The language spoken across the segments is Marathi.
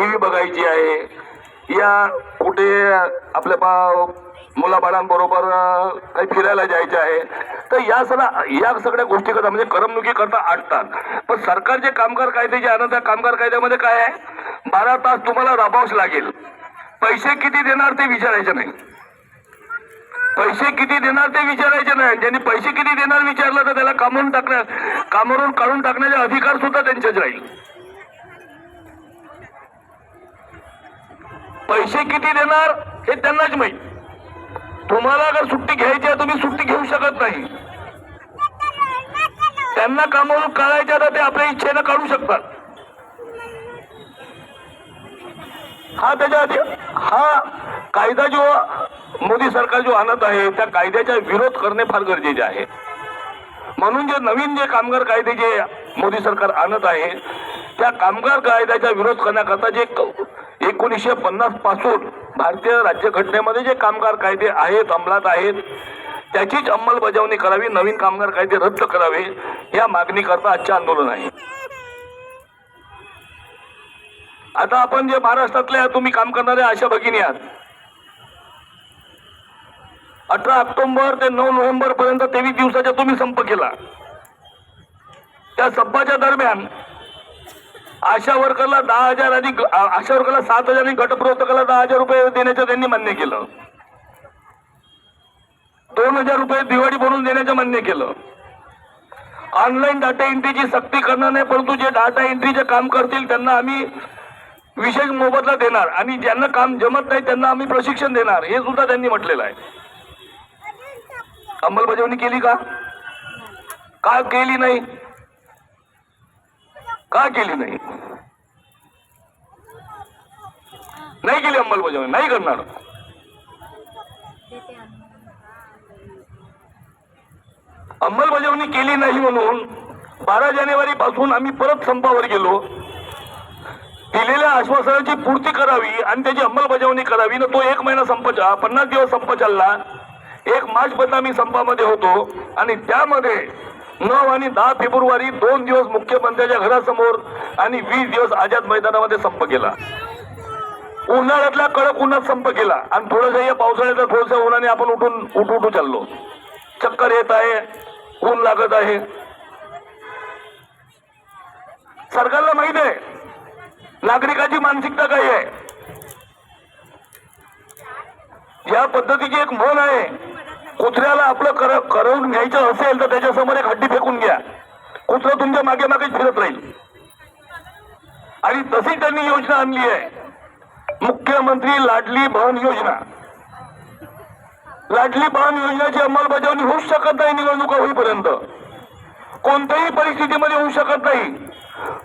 टी व्ही बघायची आहे. या कुठे आपल्या बा मुलाबाळांबरोबर काही फिरायला जायचे आहे. तर या सगळ्या या सगळ्या गोष्टी करता म्हणजे करमणुकी करता आटतात. पण सरकार जे कामगार कायदे जे आणत त्या कामगार कायद्यामध्ये काय आहे? बारा तास तुम्हाला राबावच लागेल. पैसे किती देणार ते विचारायचे नाही. पैसे किती देणार ते विचारायचे नाही. ज्यांनी पैसे किती देणार विचारलं तर त्याला कामवून टाकण्या कामावरून काढून टाकण्याचे अधिकार सुद्धा त्यांच्याच राहील. पैसे किती देणार हे त्यांनाच माहीत. तुम्हाला अगर सुट्टी घ्यायची आहे तुम्ही सुट्टी घेऊ शकत नाही. त्यांना कामावरून काढायच्या तर ते आपल्या इच्छेनं काढू शकतात. हा त्याच्या हा कायदा जो मोदी सरकार जो आणत आहे त्या कायद्याचा विरोध करणे फार गरजेचे आहे. म्हणून जे नवीन जे कामगार कायदे जे मोदी सरकार आणत आहे त्या कामगार कायद्याचा विरोध करण्याकरता जे एकोणीसशे पन्नासपासून भारतीय राज्यघटनेमध्ये जे कामगार कायदे आहेत अंमलात आहेत त्याचीच अंमलबजावणी करावी नवीन कामगार कायदे रद्द करावे या मागणीकरता आजचे आंदोलन आहे. आता आपण जे महाराष्ट्रातल्या तुम्ही काम करणाऱ्या अशा भगिनी आहात. अठरा ऑक्टोबर ते नऊ नोव्हेंबर पर्यंत तेवीस दिवसाचा तुम्ही संप केला. त्या संपाच्या दरम्यान आशा वर्करला दहा हजार आणि आशा वर्करला सात हजार आणि गटप्रवर्तकाला दहा हजार रुपये देण्याचं त्यांनी मान्य केलं. दोन हजार रुपये दिवाळी भरून देण्याचं मान्य केलं. ऑनलाईन डाटा एंट्रीची सक्ती करणार नाही परंतु जे डाटा एंट्रीचे काम करतील त्यांना आम्ही विशेष मोबदला देणार. आणि ज्यांना काम जमत नाही त्यांना आम्ही प्रशिक्षण देणार. हे सुद्धा त्यांनी म्हटलेलं आहे. अंमलबजावणी केली का? का केली नाही? का केली नाही? नाही केली अंमलबजावणी नाही करणार. अंमलबजावणी केली नाही म्हणून बारा जानेवारी पासून आम्ही परत संपावर गेलो. दिलेल्या आश्वासनाची पूर्ती करावी आणि त्याची अंमलबजावणी करावी. ना तो एक महिना संप चा- पन्नास दिवस संप चालला एक मार्च पर्यंत आम्ही संपामध्ये होतो. आणि त्यामध्ये नऊ आणि दहा फेब्रुवारी दोन दिवस मुख्यमंत्र्याच्या घरासमोर आणि वीस दिवस आझाद मैदानामध्ये संप केला. उन्हाळ्यातल्या कडक उन्हात संप केला. आणि थोडंसं या पावसाळ्याच्या थोडंसं उन्हाने आपण उठून उठू उठू चाललो. चक्कर येत आहे ऊन लागत आहे. सरकारला माहीत आहे नागरिकाची मानसिकता काय आहे? या पद्धतीची एक म्हण आहे कुत्र्याला आपलं कर करवून घ्यायचं असेल तर त्याच्यासमोर एक हड्डी फेकून घ्या. कुत्र तुमच्या मागे मागेच फिरत राहील. आणि तशी त्यांनी योजना आणली आहे. मुख्यमंत्री लाडली बहन योजना. लाडली बहन योजनेची अंमलबजावणी होऊच शकत नाही निवडणुका होईपर्यंत. कोणत्याही परिस्थितीमध्ये होऊ शकत नाही.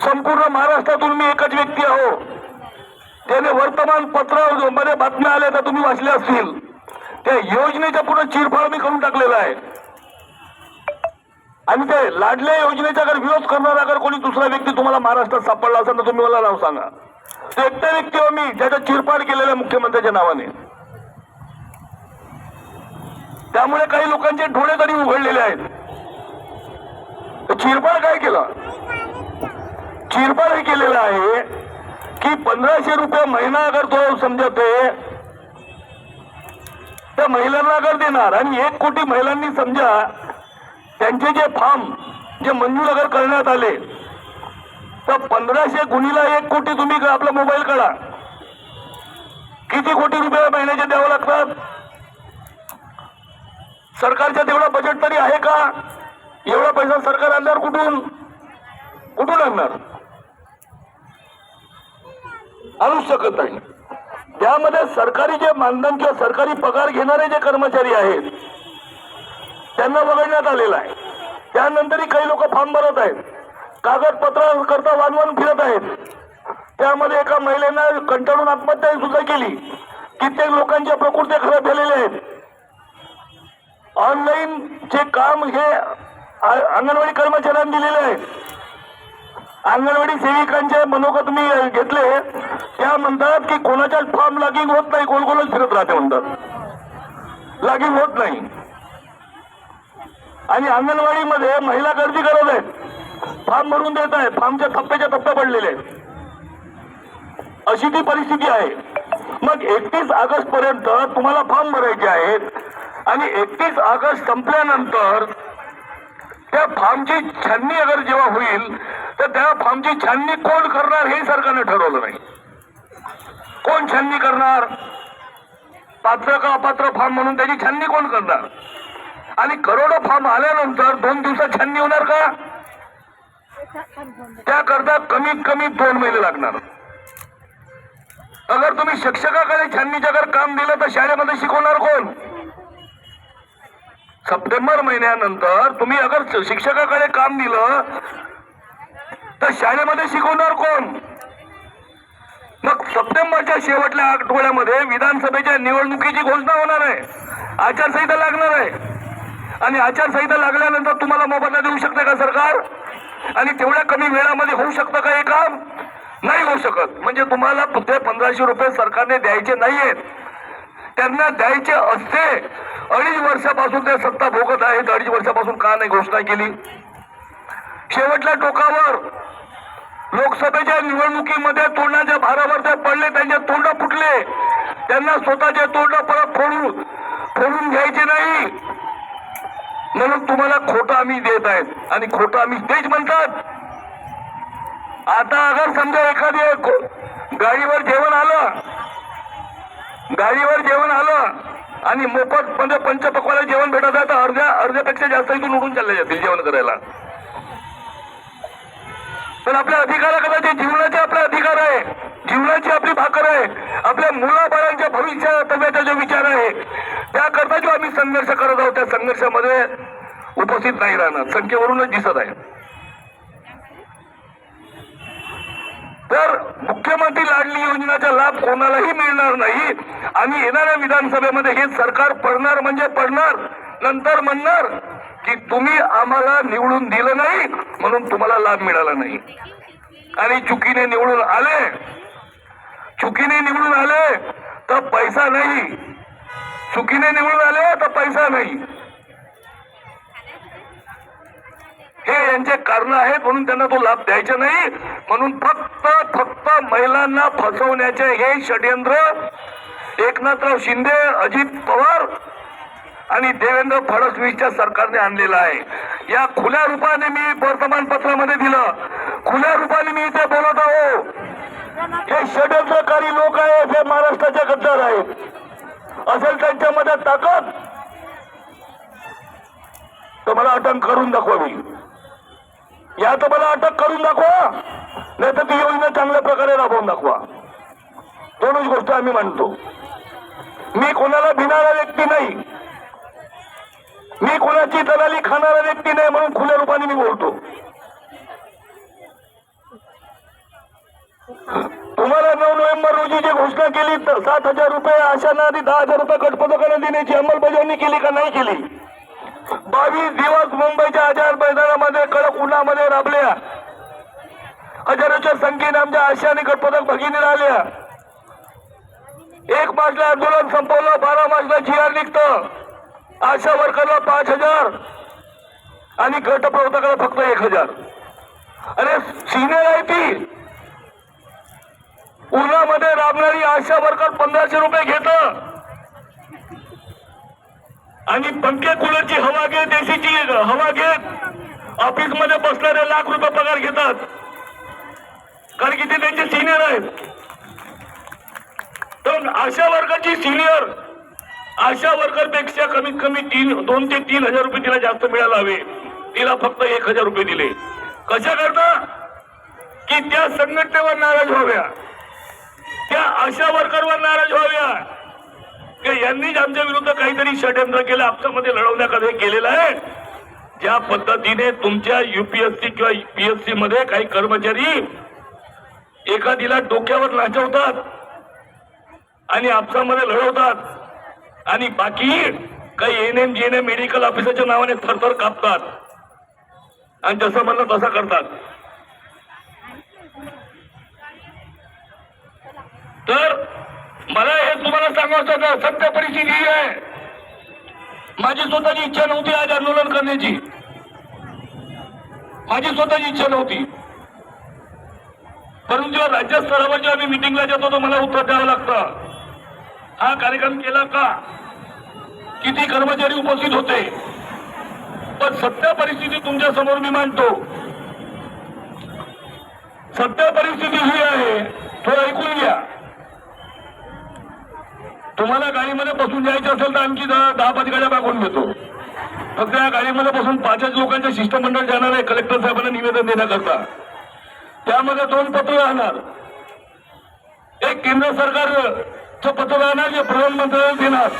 संपूर्ण महाराष्ट्रातून मी एकच व्यक्ती आहो. त्याने वर्तमानपत्रमध्ये बातम्या आल्या तर तुम्ही वाचल्या असतील. त्या योजनेचा पूर्ण चिरफाड मी करून टाकलेला आहे. आणि ते लाडल्या योजनेचा जर विरोध करणारा अगर कोणी दुसरा व्यक्ती तुम्हाला महाराष्ट्रात सापडला असेल तर तुम्ही मला नाव सांगा. तो एकटा व्यक्ती हो मी ज्याचा चिरफाड केलेला मुख्यमंत्र्यांच्या मुख्यमंत्र्याच्या नावाने. त्यामुळे काही लोकांचे डोळे तरी उघडलेले आहेत. चिरफाड काय केलं? चिरफाड हे केलेलं आहे की पंधराशे रुपये महिना अगर तो समजा ते त्या महिलांना अगर देणार. आणि एक कोटी महिलांनी समजा त्यांचे जे फॉर्म जे मंजूर अगर करण्यात आले तर पंधराशे गुणीला एक कोटी तुम्ही आपला मोबाईल काढा. किती कोटी रुपये महिन्याचे द्यावं लागतात? सरकारच्या तेवढा बजेट तरी आहे का? एवढा पैसा सरकार आणणार कुठून? कुठून आणणार? आणूच शकत नाही. त्यामध्ये सरकारी जे मानधन किंवा सरकारी पगार घेणारे जे कर्मचारी आहेत त्यांना वगळण्यात आलेलं आहे. त्यानंतरही काही लोक फॉर्म भरत आहेत. कागदपत्र करता वानवान फिरत आहेत. त्यामध्ये एका महिलेनं कंटाळून आत्महत्या सुद्धा केली. कित्येक लोकांच्या प्रकृती खराब झालेल्या आहेत. ऑनलाईन चे काम हे अंगणवाडी कर्मचाऱ्यांनी दिलेले आहे. अंगणवाडी सेविकांचे मनोगत मी घेतले. त्या म्हणतात की कोणाच्या फॉर्म लॉगिंग होत नाही गोल गोलच फिरत राहते म्हणतात. लॉगिंग होत नाही. आणि अंगणवाडीमध्ये महिला गर्दी करत आहेत. फॉर्म भरून देत आहेत फॉर्मच्या थप्प्याच्या थप्प्या पडलेले अशी ती परिस्थिती आहे. मग एकतीस ऑगस्ट पर्यंत तुम्हाला फॉर्म भरायचे आहेत. आणि एकतीस ऑगस्ट संपल्यानंतर त्या फॉर्मची छाननी अगर जेव्हा होईल तर त्या फॉर्मची छाननी कोण करणार हे सरकारने ठरवलं नाही. कोण छाननी करणार? पात्र का अपात्र फॉर्म म्हणून त्याची छाननी कोण करणार? आणि करोडो फॉर्म आल्यानंतर दोन दिवसात छाननी होणार का? त्याकरता कमीत कमी दोन महिने लागणार. अगर तुम्ही शिक्षकाकडे छाननीच्या अगर काम दिलं तर शाळेमध्ये शिकवणार कोण? सप्टेंबर महिन्यानंतर तुम्ही अगर शिक्षकाकडे काम दिलं तर शाळेमध्ये शिकवणार कोण? मग सप्टेंबरच्या शेवटल्या आठवड्यामध्ये विधानसभेच्या निवडणुकीची घोषणा होणार आहे. आचारसंहिता लागणार आहे. आणि आचारसंहिता लागल्यानंतर तुम्हाला मोबदला देऊ शकते का सरकार? आणि तेवढ्या कमी वेळामध्ये होऊ शकतं का हे काम? नाही होऊ शकत. म्हणजे तुम्हाला ते पंधराशे रुपये सरकारने द्यायचे नाहीयेत. त्यांना द्यायचे असते. अडीच वर्षापासून ते सत्ता भोगत आहेत. अडीच वर्षापासून का नाही घोषणा केली? शेवटच्या टोकावर लोकसभेच्या निवडणुकीमध्ये तोंडाच्या भारावर ते पडले त्यांचे तोंड फुटले. त्यांना स्वतःचे तोंड परत फोडून फोडून घ्यायचे नाही. म्हणून तुम्हाला खोटं आम्ही देत आहेत. आणि खोटं आम्ही तेच म्हणतात. आता अगर समजा एखादी गाडीवर जेवण आलं गाडीवर जेवण आलं आणि मोफत म्हणजे पंचपक्वाला जेवण भेटत आहे तर अर्ध्या अर्ध्यापेक्षा जास्त इथून उडून चालले जातील जेवण करायला. पण आपल्या अधिकार कदाचित जीवनाचे आपला अधिकार आहे. जीवनाची आपली भाकर आहे. आपल्या मुलाबाळांच्या भविष्याचा जो विचार आहे त्याकरता जो आम्ही संघर्ष करत आहोत त्या संघर्षामध्ये उपस्थित नाही राहणार. संख्येवरूनच दिसत आहे. तर मुख्यमंत्री लाडली योजनेचा लाभ कोणालाही मिळणार नाही. आणि येणाऱ्या विधानसभेमध्ये हे सरकार पडणार म्हणजे पडणार नंतर म्हणणार. की तुम्ही आम्हाला निवडून दिलं नाही म्हणून तुम्हाला लाभ मिळाला नाही. आणि चुकीने निवडून आले. चुकीने निवडून आले तर पैसा नाही. चुकीने निवडून आले तर पैसा नाही. हे यांचे कारण आहेत म्हणून त्यांना तो लाभ द्यायचा नाही. म्हणून फक्त फक्त महिलांना फसवण्याचे हे षडयंत्र एकनाथराव शिंदे अजित पवार आणि देवेंद्र फडणवीसच्या सरकारने आणलेलं आहे. या खुल्या रूपाने मी वर्तमानपत्रामध्ये दिलं. खुल्या रूपाने मी इथे बोलत आहो. हे षडयंत्रकारी लोक आहेत हे महाराष्ट्राच्या गद्दार आहेत असेल त्यांच्यामध्ये ताकद. तर मला अटक करून दाखवावी या तर मला अटक करून दाखवा. नाही तर ती योजना चांगल्या प्रकारे राबवून दाखवा. दोनच गोष्ट आम्ही म्हणतो. मी कोणाला भिणारा व्यक्ती नाही. मी कोणाची दलाली खाणारा व्यक्ती नाही म्हणून खुल्या रूपाने मी बोलतो. तुम्हाला नऊ नोव्हेंबर रोजी जी घोषणा केली तर सात हजार रुपये आशाना आधी दहा हजार रुपये गटपथकाला देण्याची अंमलबजावणी केली का नाही केली? बावीस दिवस मुंबईच्या आजार मैदानामध्ये कडक उन्हामध्ये राबल्या. हजारोच्या संख्येने आमच्या आशा आणि गटपथक भगिनी राहिल्या. एक मार्चला आंदोलन संपवलं बारा मार्चला जीआर निघतं. आशा वर्करला पाच हजार आणि गट प्रवर्तकाला फक्त एक हजार. अरे सिनियर आहे ती उन्हामध्ये राबणारी आशा वर्कर पंधराशे रुपये घेत. आणि पंखे कुलरची हवा घेत एसीची हवा घेत ऑफिसमध्ये बसणारे लाख रुपये पगार घेतात. कारण की ते त्यांचे सिनियर आहेत. तर आशा वर्गाची सिनियर आशा वर्करपेक्षा कमीत कमी तीन दोन ते तीन हजार रुपये तिला जास्त मिळायला हवे. तिला फक्त एक हजार रुपये दिले. कशा करता? की त्या संघटनेवर नाराज व्हाव्या. त्या आशा वर्करवर नाराज व्हाव्या. की यांनीच आमच्या विरुद्ध काहीतरी षडयंत्र केलं आपसामध्ये लढवण्याकडे हे केलेलं आहे. ज्या पद्धतीने तुमच्या युपीएससी किंवा पीएससी मध्ये काही कर्मचारी एखादीला डोक्यावर नाचवतात आणि आपसामध्ये लढवतात आणि बाकी काही N M G N M medical ऑफिसरच्या नावाने थरथर कापतात. आणि जसं म्हणलं तसं करतात. तर मला हे तुम्हाला सांगायचं होतं सत्य परिस्थिती ही आहे. माझी स्वतःची इच्छा नव्हती आज आंदोलन करण्याची. माझी स्वतःची इच्छा नव्हती. परंतु जेव्हा राज्यस्तरावर जेव्हा मी मिटिंगला जातो तर मला उत्तर द्यावं लागतं. हा कार्यक्रम केला का? किती कर्मचारी उपस्थित होते. पण सत्य परिस्थिती तुमच्यासमोर मी मांडतो. सत्य परिस्थिती ही आहे. थोडं ऐकून घ्या. तुम्हाला गाडीमध्ये बसून जायचं असेल तर आणखी दहा पाच गाड्या मागून घेतो. फक्त या गाडीमध्ये बसून पाचच लोकांचे शिष्टमंडळ जाणार आहे कलेक्टर साहेबांना निवेदन देण्याकरता. त्यामध्ये दोन पत्र राहणार. एक केंद्र सरकारचं पत्र राहणार जे प्रधानमंत्र्यांना देणार.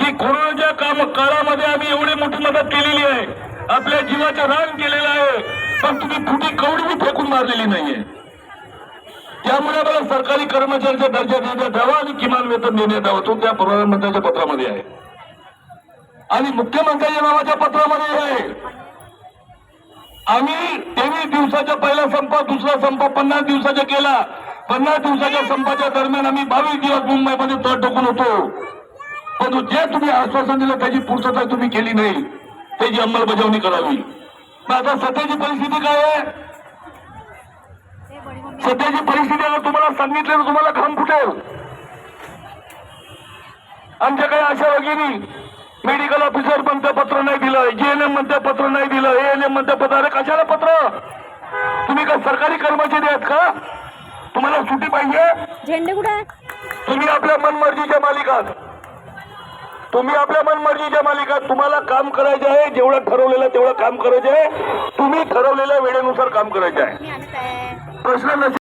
की कोरोनाच्या काम काळामध्ये आम्ही एवढी मोठी मदत केलेली आहे. आपल्या जीवाचं रान केलेलं आहे. पण तुम्ही कुठे कवडी फेकून मारलेली नाहीये. त्यामुळे मला सरकारी कर्मचाऱ्याचा दर्जा देण्यात यावा आणि किमान वेतन देण्यात यावं तो त्या प्रधानमंत्र्यांच्या पत्रामध्ये आहे. आणि मुख्यमंत्र्यांच्या नावाच्या पत्रामध्ये आहे. आम्ही तेवीस दिवसाच्या पहिला संप दुसरा संप पन्नास दिवसाचा केला. पन्नास दिवसाच्या संपाच्या दरम्यान आम्ही बावीस दिवस मुंबईमध्ये तट टोकून होतो. परंतु जे तुम्ही आश्वासन दिलं त्याची पूर्तता तुम्ही केली नाही. त्याची अंमलबजावणी करावी. मग आता सध्याची परिस्थिती काय आहे? सध्याची परिस्थिती आता तुम्हाला सांगितलं तर तुम्हाला घाम फुटेल. आमच्याकडे अशा भगिनी मेडिकल ऑफिसर म्हणतं पत्र नाही दिलं जीएनएम म्हणतं पत्र नाही दिलं एएनएम म्हणतं पत्र. अरे कशाला पत्र? तुम्ही काय सरकारी कर्मचारी आहेत का? तुम्हाला सुट्टी पाहिजे? झेंडे कुठे तुम्ही आपल्या मनमर्जीच्या मालिकात. तुम्ही आपल्या मनमर्जीच्या मालिकात तुम्हाला काम करायचे आहे जेवढं ठरवलेलं तेवढं काम करायचं आहे. तुम्ही ठरवलेल्या वेळेनुसार काम करायचं आहे. प्रश्न नसेल.